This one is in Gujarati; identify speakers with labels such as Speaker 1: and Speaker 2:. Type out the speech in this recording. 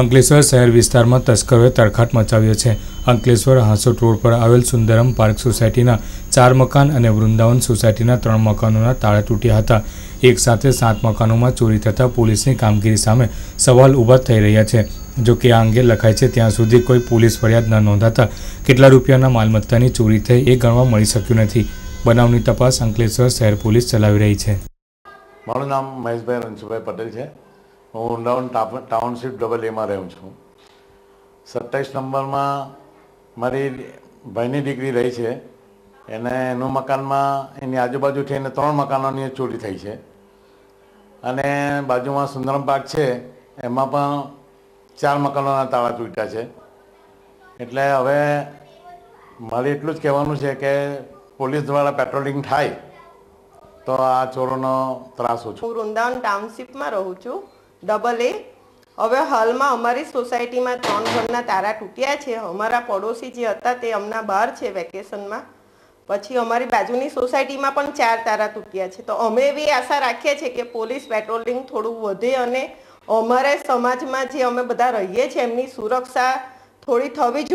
Speaker 1: અંકલેશ્વર શહેર વિસ્તારમાં તસ્કરોએ તરખાટ મચાવ્યો છે. અંકલેશ્વર હાંસોટ રોડ પર આવેલ સુંદરમ પાર્ક સોસાયટીના ચાર મકાન અને વૃંદાવન સોસાયટીના ત્રણ મકાનોના તાળા તૂટ્યા હતા. એક સાથે સાત મકાનોમાં ચોરી થતાં પોલીસની કામગીરી સામે સવાલ ઊભા થઈ રહ્યા છે. જો કે આ અંગે લખાય છે, ત્યાં સુધી કોઈ પોલીસ ફરિયાદ ન નોંધાતા કેટલા રૂપિયાના માલમત્તાની ચોરી થઈ એ ગણવા મળી શક્યું નથી. બનાવની તપાસ અંકલેશ્વર શહેર પોલીસ ચલાવી રહી છે.
Speaker 2: મારું નામ મહેશભાઈ રણછુભાઈ પટેલ છે. હું ઊંડાઉન ટાઉનશીપ ડબલ એમાં રહું છું. સત્તાવીસ નંબરમાં મારી ભાઈની દીકરી રહી છે. એને એનું મકાનમાં, એની આજુબાજુ થઈને ત્રણ મકાનોની ચોરી થઈ છે. અને બાજુમાં સુંદરમ પાર્ક છે, એમાં પણ ચાર મકાનોના તાળા તૂટ્યા છે. એટલે હવે મારે એટલું જ કહેવાનું છે કે પોલીસ દ્વારા પેટ્રોલિંગ થાય, તો આ ચોરોનો ત્રાસ ઓછો.
Speaker 3: હું વૃંદાવન ટાઉનશીપમાં રહું છું. ડબલ એ હવે હાલમાં અમારી સોસાયટીમાં ત્રણ ઘરના તારા તૂટ્યા છે. અમારા પડોશી જે હતા તે હમણાં બહાર છે વેકેશનમાં. પછી અમારી બાજુની સોસાયટીમાં પણ ચાર તારા તૂટ્યા છે. તો અમે એવી આશા રાખીએ છીએ કે પોલીસ પેટ્રોલિંગ થોડું વધે અને અમારા સમાજમાં જે અમે બધા રહીએ છીએ એમની સુરક્ષા થોડી થવી જોઈએ